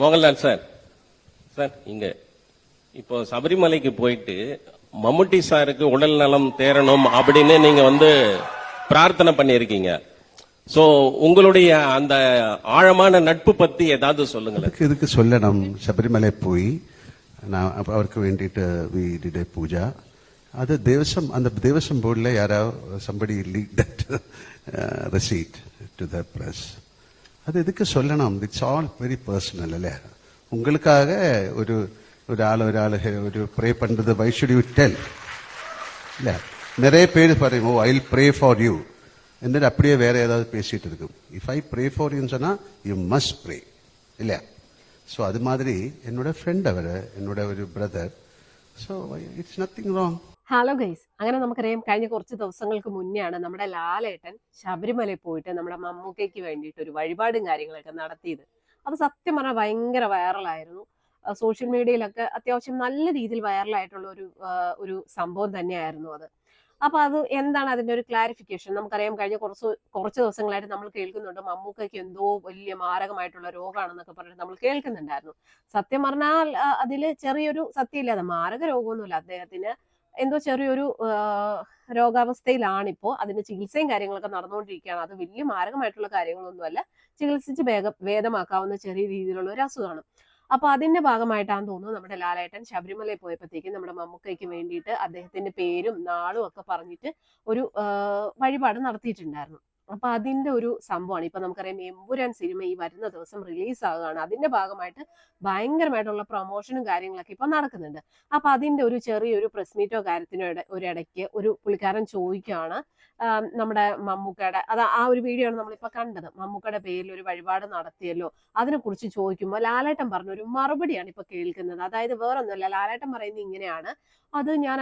Mohanlal sir. Sir இங்க. இப்போ சபரிமலைக்கு போயிட்டு மம்முட்டி சாருக்கு உடல் நலம் தேரணும் அப்படின்னு நீங்க வந்து பிரார்த்தனை பண்ணியிருக்கீங்க. சோ உங்களுடைய அந்த ஆழமான நட்பு பத்தி ஏதாவது சொல்லுங்களேன். இதுக்கு சொல்ல நாம் சபரிமலை போய் நான் அவருக்கு வேண்டிட்டு வி பூஜா. அது தேவசம் அந்த தேவசம் போர்டில் யாராவது somebody leak that receipt to the press அது எதுக்கு சொல்லணும் இட்ஸ் ஆல் வெரி பர்சனல் അല്ലേ உங்களுக்காக ஒரு ஒரு ஆள் ஒரு ஆள் ஒரு ப்ரே பண்றது வை ஷுட் யூ டெல் இல்ல நிறைய பேர் പറയും oh I pray for you എന്നിട്ട് அப்படியே வேற ஏதாவது பேசிட்டு இருக்கும் இஃப் ஐ ப்ரே ஃபார் யூன்னு சொன்னா யூ மஸ்ட் ப்ரே இல்லையா ஸோ அது மாதிரி என்னோட ஃப்ரெண்ட் அவர் என்னோட ഒരു brother so it's nothing wrong hello guys അങ്ങനെ നമുക്കറിയാം കഴിഞ്ഞ കുറച്ച് ദിവസങ്ങൾക്ക് മുന്നെയാണ് നമ്മുടെ ലാലേട്ടൻ ശബരിമലയിൽ പോയിട്ട് നമ്മുടെ മമ്മൂക്കയ്ക്ക് വേണ്ടിയിട്ട് ഒരു വഴിപാടും കാര്യങ്ങളൊക്കെ നടത്തിയത്. അത് സത്യം പറഞ്ഞാൽ ഭയങ്കര വൈറലായിരുന്നു സോഷ്യൽ മീഡിയയിലൊക്കെ അത്യാവശ്യം നല്ല രീതിയിൽ വൈറലായിട്ടുള്ള ഒരു ഒരു സംഭവം തന്നെയായിരുന്നു അത്. അപ്പൊ അത് എന്താണ് അതിന്റെ ഒരു ക്ലാരിഫിക്കേഷൻ നമുക്കറിയാം കഴിഞ്ഞ കുറച്ച് കുറച്ച് ദിവസങ്ങളായിട്ട് നമ്മൾ കേൾക്കുന്നുണ്ട് മമ്മൂക്കയ്ക്ക് എന്തോ വലിയ മാരകമായിട്ടുള്ള രോഗമാണെന്നൊക്കെ പറഞ്ഞിട്ട് നമ്മൾ കേൾക്കുന്നുണ്ടായിരുന്നു. സത്യം പറഞ്ഞാൽ അതിൽ ചെറിയൊരു സത്യമില്ല അത് മാരക രോഗമൊന്നുമില്ല. അദ്ദേഹത്തിന് എന്തോ ചെറിയൊരു രോഗാവസ്ഥയിലാണിപ്പോൾ രോഗാവസ്ഥയിലാണിപ്പോ. അതിന് ചികിത്സയും കാര്യങ്ങളൊക്കെ നടന്നുകൊണ്ടിരിക്കുകയാണ്. അത് വലിയ മാരകമായിട്ടുള്ള കാര്യങ്ങളൊന്നുമല്ല. ചികിത്സിച്ച് വേഗം ഭേദമാക്കാവുന്ന ചെറിയ രീതിയിലുള്ള ഒരു അസുഖമാണ്. അപ്പൊ അതിന്റെ ഭാഗമായിട്ടാണ് തോന്നുന്നു നമ്മുടെ ലാലേട്ടൻ ശബരിമലയിൽ പോയപ്പോഴത്തേക്കും നമ്മുടെ മമ്മൂക്കയ്ക്ക് വേണ്ടിയിട്ട് അദ്ദേഹത്തിന്റെ പേരും നാളും ഒക്കെ പറഞ്ഞിട്ട് ഒരു വഴിപാട് നടത്തിയിട്ടുണ്ടായിരുന്നു. അപ്പൊ അതിന്റെ ഒരു സംഭവമാണ്. ഇപ്പൊ നമുക്കറിയാം എമ്പുരാൻ സിനിമ ഈ വരുന്ന ദിവസം റിലീസ് ആവുകയാണ് അതിന്റെ ഭാഗമായിട്ട് ഭയങ്കരമായിട്ടുള്ള പ്രൊമോഷനും കാര്യങ്ങളൊക്കെ ഇപ്പൊ നടക്കുന്നുണ്ട്. അപ്പൊ അതിന്റെ ഒരു ചെറിയൊരു പ്രസ് മീറ്റോ കാര്യത്തിനോ ഒരു ഇടയ്ക്ക് ഒരു പുള്ളിക്കാരൻ ചോദിക്കുകയാണ് നമ്മുടെ മമ്മൂക്കയുടെ അത് ആ ഒരു വീഡിയോ ആണ് നമ്മളിപ്പോ കണ്ടത്. മമ്മൂക്കയുടെ പേരിൽ ഒരു വഴിപാട് നടത്തിയല്ലോ. അതിനെ കുറിച്ച് ചോദിക്കുമ്പോൾ ലാലേട്ടൻ പറഞ്ഞ ഒരു മറുപടിയാണ് ഇപ്പൊ കേൾക്കുന്നത്. അതായത് വേറൊന്നുമല്ല ലാലേട്ടൻ പറയുന്നത് ഇങ്ങനെയാണ്. അത് ഞാൻ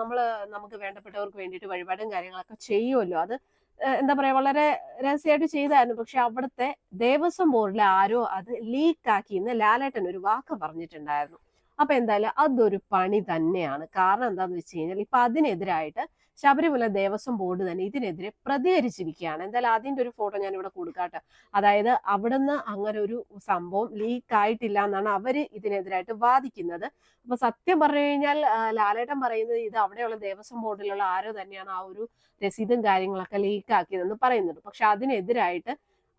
നമ്മൾ നമുക്ക് വേണ്ടപ്പെട്ടവർക്ക് വേണ്ടിയിട്ട് വഴിപാടും കാര്യങ്ങളൊക്കെ ചെയ്യുമല്ലോ. അത് എന്താ പറയാ വളരെ രഹസ്യമായിട്ട് ചെയ്തായിരുന്നു. പക്ഷെ അവിടുത്തെ ദേവസ്വം ബോർഡിലെ ആരോ അത് ലീക്ക് ആക്കി എന്ന് ലാലേട്ടൻ ഒരു വാക്ക് പറഞ്ഞിട്ടുണ്ടായിരുന്നു. അപ്പൊ എന്തായാലും അതൊരു പണി തന്നെയാണ്. കാരണം എന്താന്ന് വെച്ച് കഴിഞ്ഞാൽ ഇപ്പൊ അതിനെതിരായിട്ട് ശബരിമല ദേവസ്വം ബോർഡ് തന്നെ ഇതിനെതിരെ പ്രതികരിച്ചിരിക്കുകയാണ്. എന്തായാലും അതിന്റെ ഒരു ഫോട്ടോ ഞാൻ ഇവിടെ കൊടുക്കാട്ടെ അതായത് അവിടുന്ന് അങ്ങനെ ഒരു സംഭവം ലീക്ക് ആയിട്ടില്ല എന്നാണ് അവർ ഇതിനെതിരായിട്ട് വാദിക്കുന്നത്. അപ്പൊ സത്യം പറഞ്ഞു കഴിഞ്ഞാൽ ലാലേട്ടൻ പറയുന്നത് ഇത് അവിടെയുള്ള ദേവസ്വം ബോർഡിലുള്ള ആരോ തന്നെയാണ് ആ ഒരു രസീതും കാര്യങ്ങളൊക്കെ ലീക്ക് ആക്കിയതെന്ന് പറയുന്നുണ്ട്. പക്ഷെ അതിനെതിരായിട്ട്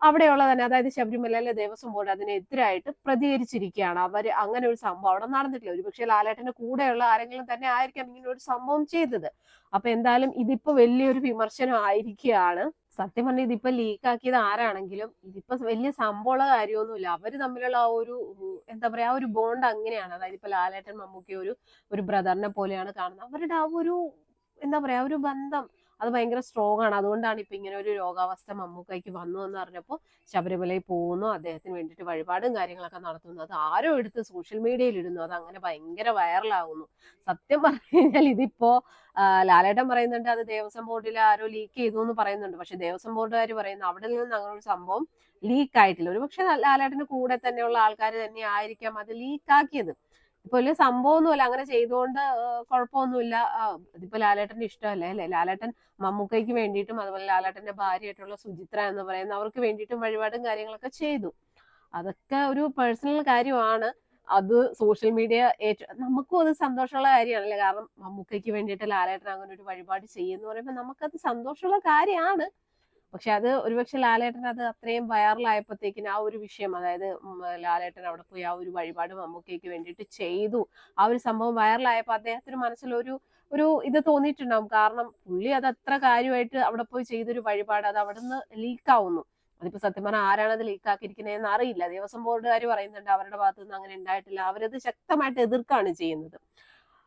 അവിടെയുള്ള തന്നെ അതായത് ശബരിമലയിലെ ദേവസ്വം ബോർഡ് അതിനെതിരായിട്ട് പ്രതികരിച്ചിരിക്കുകയാണ്. അവർ അങ്ങനെ ഒരു സംഭവം അവിടെ നടന്നിട്ടില്ല. ഒരുപക്ഷെ ലാലേട്ടന്റെ കൂടെയുള്ള ആരെങ്കിലും തന്നെ ആയിരിക്കാം ഇങ്ങനെ ഒരു സംഭവം ചെയ്തത്. അപ്പൊ എന്തായാലും ഇതിപ്പോ വലിയൊരു വിമർശനം ആയിരിക്കുകയാണ്. സത്യം പറഞ്ഞാൽ ഇതിപ്പോ ലീക്ക് ആക്കിയത് ആരാണെങ്കിലും ഇതിപ്പോ വലിയ സംഭവമുള്ള കാര്യമൊന്നുമില്ല. അവർ തമ്മിലുള്ള ആ ഒരു എന്താ പറയാ ആ ഒരു ബോണ്ട് അങ്ങനെയാണ്. അതായത് ഇപ്പൊ ലാലേട്ടൻ മമ്മൂക്കി ഒരു ഒരു ബ്രദറിനെ പോലെയാണ് കാണുന്നത്. അവരുടെ ആ ഒരു എന്താ പറയാ ഒരു ബന്ധം അത് ഭയങ്കര സ്ട്രോങ് ആണ്. അതുകൊണ്ടാണ് ഇപ്പൊ ഇങ്ങനെ ഒരു രോഗാവസ്ഥ മമ്മൂക്കയ്ക്ക് വന്നു എന്ന് പറഞ്ഞപ്പോൾ ശബരിമലയിൽ പോകുന്നു. അദ്ദേഹത്തിന് വേണ്ടിയിട്ട് വഴിപാടും കാര്യങ്ങളൊക്കെ നടത്തുന്നു. അത് ആരോ എടുത്ത് സോഷ്യൽ മീഡിയയിൽ ഇടുന്നു. അത് അങ്ങനെ ഭയങ്കര വൈറലാകുന്നു സത്യം പറഞ്ഞു കഴിഞ്ഞാൽ ഇതിപ്പോ ലാലേട്ടൻ പറയുന്നുണ്ട് അത് ദേവസ്വം ബോർഡിൽ ആരോ ലീക്ക് ചെയ്തു എന്ന് പറയുന്നുണ്ട്. പക്ഷെ ദേവസ്വം ബോർഡുകാർ പറയുന്നു അവിടെ നിന്ന് അങ്ങനെ ഒരു സംഭവം ലീക്ക് ആയിട്ടില്ല. ഒരു പക്ഷെ ലാലേട്ടന്റെ കൂടെ തന്നെയുള്ള ആൾക്കാർ തന്നെ ആയിരിക്കാം അത് ലീക്ക് ഇപ്പൊ വലിയ സംഭവമൊന്നുമില്ല. അങ്ങനെ ചെയ്തുകൊണ്ട് കുഴപ്പമൊന്നുമില്ല. ഇതിപ്പോ ലാലേട്ടന്റെ ഇഷ്ടമല്ലേ? അല്ലെ? ലാലേട്ടൻ മമ്മൂക്കയ്ക്ക് വേണ്ടിയിട്ടും അതുപോലെ ലാലേട്ടന്റെ ഭാര്യയായിട്ടുള്ള സുചിത്ര എന്ന് പറയുന്ന അവർക്ക് വേണ്ടിയിട്ടും വഴിപാടും കാര്യങ്ങളൊക്കെ ചെയ്തു. അതൊക്കെ ഒരു പേഴ്സണൽ കാര്യമാണ്. അത് സോഷ്യൽ മീഡിയ ഏറ്റവും നമുക്കും അത് സന്തോഷമുള്ള കാര്യമാണല്ലേ? കാരണം മമ്മൂക്കയ്ക്ക് വേണ്ടിയിട്ട് ലാലേട്ടൻ അങ്ങനെ ഒരു വഴിപാട് ചെയ്യുന്നു പറയുമ്പോൾ നമുക്കത് സന്തോഷമുള്ള കാര്യമാണ്. പക്ഷെ അത് ഒരുപക്ഷെ ലാലേട്ടൻ അത് അത്രയും വൈറലായപ്പോഴത്തേക്കിന് ആ ഒരു വിഷയം അതായത് ലാലേട്ടൻ അവിടെ പോയി ആ ഒരു വഴിപാട് മമ്മൂക്കയ്ക്ക് വേണ്ടിയിട്ട് ചെയ്തു. ആ ഒരു സംഭവം വൈറലായപ്പോൾ അദ്ദേഹത്തിന് മനസ്സിലൊരു ഒരു ഇത് തോന്നിയിട്ടുണ്ടാവും. കാരണം പുള്ളി അത് അത്ര കാര്യമായിട്ട് അവിടെ പോയി ചെയ്തൊരു വഴിപാട് അത് അവിടെ നിന്ന് ലീക്കാവുന്നു. അതിപ്പോ സത്യം പറഞ്ഞാൽ ആരാണ് അത് ലീക്കാക്കിയിരിക്കുന്നതെന്ന് അറിയില്ല. ദേവസ്വം ബോർഡുകാർ പറയുന്നുണ്ട് അവരുടെ ഭാഗത്തു നിന്ന് അങ്ങനെ ഉണ്ടായിട്ടില്ല. അവരത് ശക്തമായിട്ട് എതിർക്കാണ് ചെയ്യുന്നത്.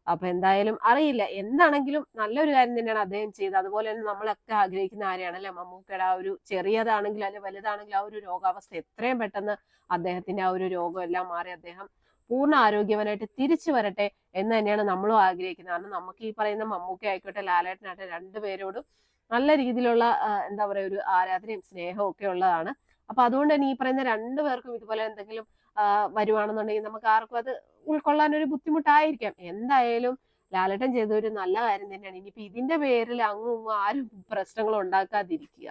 അപ്പൊ എന്തായാലും അറിയില്ല. എന്താണെങ്കിലും നല്ലൊരു കാര്യം തന്നെയാണ് അദ്ദേഹം ചെയ്തത്. അതുപോലെ തന്നെ നമ്മളൊക്കെ ആഗ്രഹിക്കുന്ന ആരെയാണല്ലേ മമ്മൂക്കയുടെ ആ ഒരു ചെറിയതാണെങ്കിലും അല്ലെ വലുതാണെങ്കിലും ആ ഒരു രോഗാവസ്ഥ എത്രയും പെട്ടെന്ന് അദ്ദേഹത്തിന്റെ ആ ഒരു രോഗം എല്ലാം മാറി അദ്ദേഹം പൂർണ ആരോഗ്യവാനായിട്ട് തിരിച്ചു വരട്ടെ എന്ന് തന്നെയാണ് നമ്മളും ആഗ്രഹിക്കുന്നത്. കാരണം നമുക്ക് ഈ പറയുന്ന മമ്മൂക്ക ആയിക്കോട്ടെ ലാലേട്ടനായിട്ട് രണ്ടുപേരോടും നല്ല രീതിയിലുള്ള എന്താ പറയുക ഒരു ആരാധനയും സ്നേഹവും ഒക്കെ ഉള്ളതാണ്. അപ്പൊ അതുകൊണ്ട് തന്നെ ഈ പറയുന്ന രണ്ടുപേർക്കും ഇതുപോലെ എന്തെങ്കിലും വരുവാണെന്നുണ്ടെങ്കിൽ നമുക്ക് ആർക്കും അത് ഉൾക്കൊള്ളാൻ ഒരു ബുദ്ധിമുട്ടായിരിക്കാം. എന്തായാലും ലാലേട്ടൻ ചെയ്ത ഒരു നല്ല കാര്യം തന്നെയാണ്. ഇനിയിപ്പോ ഇതിന്റെ പേരിൽ അങ്ങും ആരും പ്രശ്നങ്ങൾ ഉണ്ടാക്കാതിരിക്കുക.